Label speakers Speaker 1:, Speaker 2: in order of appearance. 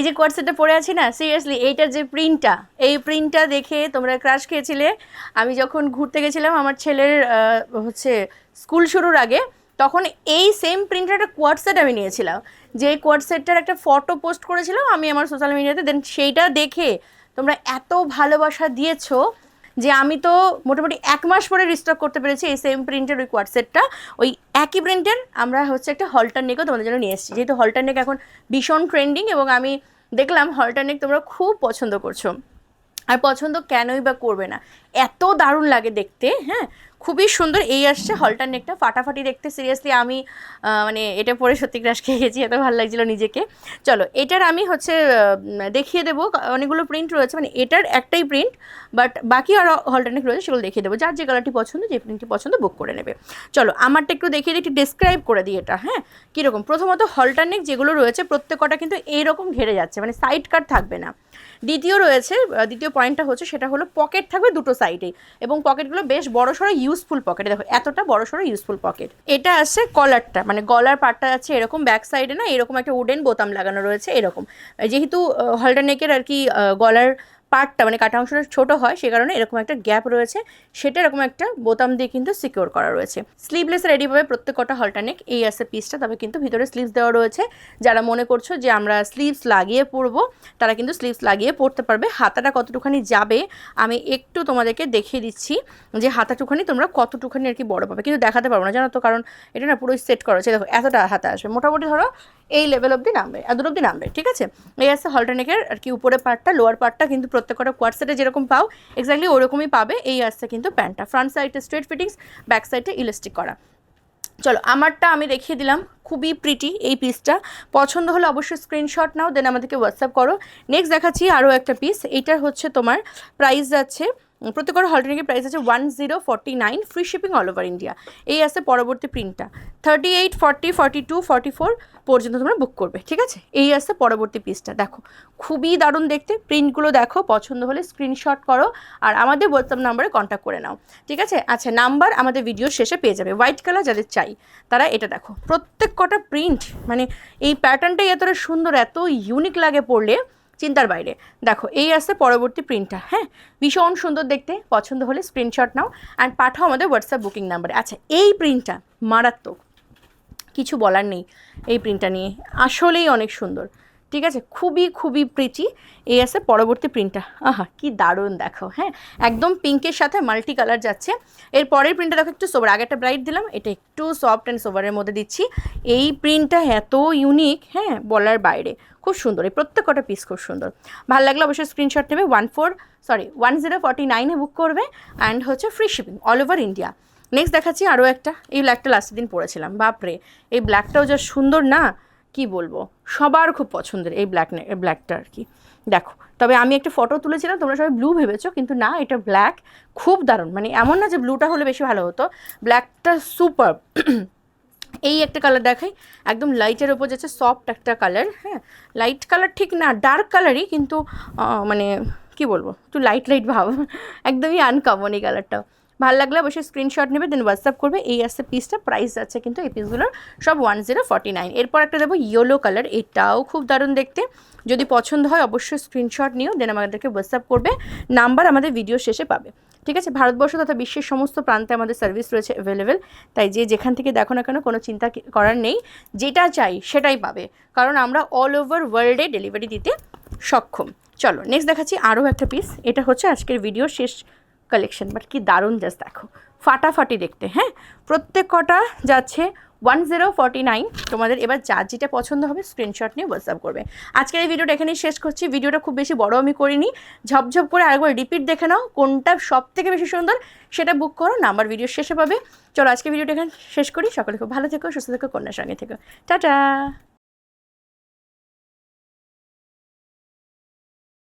Speaker 1: এই যে কোয়ার্সেটটা পড়ে আছি না সিরিয়াসলি এইটার যে প্রিন্টটা এই প্রিন্টটা দেখে তোমরা ক্রাশ খেয়েছিলে। আমি যখন ঘুরতে গেছিলাম আমার ছেলের হচ্ছে স্কুল শুরুর আগে, তখন এই সেম প্রিন্টের একটা কোয়ার্সেট আমি নিয়েছিলাম। যে কোয়ার্সেটটার একটা ফটো পোস্ট করেছিলাম আমি আমার সোশ্যাল মিডিয়াতে দেন সেইটা দেখে তোমরা এত ভালোবাসা দিয়েছ যে আমি তো মোটামুটি এক মাস পরে রিস্টক করতে পেরেছি এই সেম প্রিন্টের ওই কোয়ার সেটটা ওই একই প্রিন্টের আমরা হচ্ছে একটা হলটার নেকও তোমাদের জন্য নিয়ে এসেছি। যেহেতু হলটার নেক এখন ভীষণ ট্রেন্ডিং এবং আমি দেখলাম হলটার নেক তোমরা খুব পছন্দ করছ। আর পছন্দ কেনই বা করবে না। এত দারুণ লাগে দেখতে হ্যাঁ? খুবই সুন্দর। এই আসছে হলটার নেকটা ফাটাফাটি দেখতে। সিরিয়াসলি আমি মানে এটা পরে সত্যি ক্রাশ খেয়ে গেছি এত ভালো লাগছিল নিজেকে। চলো, এটার আমি হচ্ছে দেখিয়ে দেবো। অনেকগুলো প্রিন্ট রয়েছে মানে এটার একটাই প্রিন্ট বাট বাকি আরও হলটারনেক রয়েছে, সেগুলো দেখিয়ে দেবো। যার যে কালারটি পছন্দ, যে প্রিন্টটি পছন্দ বুক করে নেবে। চলো, আমারটা একটু দেখিয়ে দিই, একটু ডিসক্রাইব করে দিই এটা হ্যাঁ? কীরকম? প্রথমত হলটার নেক যেগুলো রয়েছে, প্রত্যেকটা কিন্তু এইরকম ঘেরে যাচ্ছে মানে সাইড কাট থাকবে না। দ্বিতীয় রয়েছে দ্বিতীয় পয়েন্টটা হচ্ছে সেটা হলো পকেট থাকবে দুটো সাইডেই এবং পকেটগুলো বেশ বড় সড়ো ইউজফুল পকেট দেখো, এতটা বড় সড়ো ইউজফুল পকেট এটা আছে কলারটা মানে গলার পাটটা আছে এরকম ব্যাক সাইডে না, এরকম একটা উডেন বোতাম লাগানো রয়েছে এরকম। যেহেতু হলটারনেকের আর কি গলার পার্টটা মানে কাটা অংশটা ছোটো হয়, সে কারণে এরকম একটা গ্যাপ রয়েছে। সেটা এরকম একটা বোতাম দিয়ে কিন্তু সিকিওর করা রয়েছে। স্লিভলেস রেডি পাবে প্রত্যেকটা হলটানেক এই আছে পিসটা তবে কিন্তু ভিতরে স্লিভস দেওয়া রয়েছে। যারা মনে করছ যে আমরা স্লিভস লাগিয়ে পরবো, তারা কিন্তু স্লিভস লাগিয়ে পরতে পারবে। হাতাটা কতটুখানি যাবে, আমি একটু তোমাদেরকে দেখিয়ে দিচ্ছি যে হাতাটুখানি তোমরা কতটুখানি আর কি বড় পাবে। কিন্তু দেখাতে পারব না, জানো তো, কারণ এটা না পুরোই সেট করা হচ্ছে দেখো, এতটা হাতা আসবে। মোটামুটি ধরো এই লেভেল অবধি নামবে, এত অবধি নামবে, ঠিক আছে? এই আছে হলটানেকের আর কি উপরে পার্টটা লোয়ার পার্টটা কিন্তু প্রত্যেকটা কোয়ার সেটে যেরকম পাও এক্স্যাক্টলি ওরকমই পাবে, এই আসছে কিন্তু প্যান্টটা ফ্রন্ট সাইডে স্ট্রেট ফিটিংস ব্যাক সাইডে ইলাস্টিক করা। চলো, আমারটা আমি দেখিয়ে দিলাম, খুবই প্রিটি এই পিসটা পছন্দ হলে অবশ্যই স্ক্রিনশট নাও দেন আমাদেরকে হোয়াটসঅ্যাপ করো। নেক্সট দেখাচ্ছি আরও একটা পিস এইটার হচ্ছে তোমার প্রাইস যাচ্ছে প্রত্যেকটা হলটেনিকের প্রাইস আছে one zero forty nine free shipping all over India এই আছে পরবর্তী প্রিন্টটা thirty eight forty forty two forty four পর্যন্ত তোমরা বুক করবে, ঠিক আছে? এই আছে পরবর্তী পিসটা দেখো, খুবই দারুণ দেখতে। প্রিন্টগুলো দেখো, পছন্দ হলে স্ক্রিনশট করো আর আমাদের হোয়াটসঅ্যাপ নাম্বারে কন্ট্যাক্ট করে নাও, ঠিক আছে? আচ্ছা নাম্বার আমাদের ভিডিও শেষে পেয়ে যাবে। হোয়াইট কালার যাদের চাই, তারা এটা দেখো। প্রত্যেক কটা প্রিন্ট মানে এই প্যাটার্নটাই এতটা সুন্দর, এত ইউনিক লাগে পড়লে চিন্তার বাইরে। দেখো, এই আসছে পরবর্তী প্রিন্টটা হ্যাঁ? ভীষণ সুন্দর দেখতে, পছন্দ হলে স্ক্রিনশট নাও অ্যান্ড পাঠাও আমাদের হোয়াটসঅ্যাপ বুকিং নাম্বারে আচ্ছা এই প্রিন্টটা মারাত্মক, কিছু বলার নেই এই প্রিন্টটা নিয়ে, আসলেই অনেক সুন্দর। ঠিক আছে? খুবই খুবই প্রিটি এই আছে পরবর্তী প্রিন্টটা আহা, কি দারুণ দেখো হ্যাঁ? একদম পিঙ্কের সাথে মাল্টি কালার যাচ্ছে। এর পরের প্রিন্টটা দেখো, একটু সোবার আগে একটা ব্রাইট দিলাম, এটা একটু সফট অ্যান্ড সোভারের মধ্যে দিচ্ছি। এই প্রিন্টটা এত ইউনিক হ্যাঁ বলার বাইরে। খুব সুন্দর, এই প্রত্যেকটা পিস খুব সুন্দর। ভালো লাগলে অবশ্যই স্ক্রিনশট নেবে one four sorry one zero forty নাইনে বুক করবে অ্যান্ড হচ্ছে free shipping all over India next দেখাচ্ছি আরও একটা, এই ব্ল্যাকটা লাস্টের দিন পরেছিলাম বাপরে! এই ব্ল্যাকটাও যা সুন্দর না? কি বলব? সবার খুব পছন্দের এই ব্ল্যাক ব্ল্যাকটা আর কি। দেখো, তবে আমি একটা ফটো তুলেছিলাম, তোমরা সবাই ব্লু ভেবেছো, কিন্তু না, এটা ব্ল্যাক খুব দারুণ। মানে এমন না যে ব্লুটা হলে বেশি ভালো হতো। ব্ল্যাকটা সুপার এই একটা কালার দেখাই। একদম লাইটের ওপর যাচ্ছে সফট একটা কালার হ্যাঁ? লাইট কালার ঠিক না ডার্ক কালারই কিন্তু মানে কি বলব? একটু লাইট লাইট ভাব। একদমই আনকমন এই কালারটাও ভালো লাগলে অবশ্যই স্ক্রিনশট নেবে দেন হোয়াটসঅ্যাপ করবে। এই আসছে পিসটা প্রাইস আছে কিন্তু এই পিসগুলোর সব ওয়ান জিরো ফর্টি নাইন এরপর একটা দেবো ইয়েলো কালার এটাও খুব দারুণ দেখতে। যদি পছন্দ হয় অবশ্যই স্ক্রিনশট নিও দেন আমাদেরকে হোয়াটসঅ্যাপ করবে নাম্বার আমাদের ভিডিও শেষে পাবে। ঠিক আছে? ভারতবর্ষ তথা বিশ্বের সমস্ত প্রান্তে আমাদের সার্ভিস রয়েছে অ্যাভেলেবেল তাই যে যেখান থেকে দেখো না কেন, কোনো চিন্তা করার নেই। যেটা চাই সেটাই পাবে। কারণ আমরা অল ওভার ওয়ার্ল্ডে ডেলিভারি দিতে সক্ষম। চলো নেক্সট দেখাচ্ছি আরও একটা পিস এটা হচ্ছে আজকের ভিডিও শেষ কালেকশন বাট কি দারুণ জাস্ট দেখো। ফাটাফাটি দেখতে হ্যাঁ? প্রত্যেক কটা যাচ্ছে ওয়ান জিরো ফর্টি নাইন তোমাদের এবার যার যেটা পছন্দ হবে স্ক্রিনশট নিয়ে হোয়াটসঅ্যাপ করবে। আজকের এই ভিডিওটা এখানেই শেষ করছি। ভিডিওটা খুব বেশি বড় আমি করিনি। ঝপঝপ করে আরেকবার রিপিট দেখে নাও, কোনটা সব থেকে বেশি সুন্দর সেটা বুক করো নাম্বার ভিডিও শেষে পাবে। চলো আজকে ভিডিওটা এখানে শেষ করি। সকলে খুব ভালো থেকো, সুস্থ থেকো, কন্যার সঙ্গে থেকো। টাটা!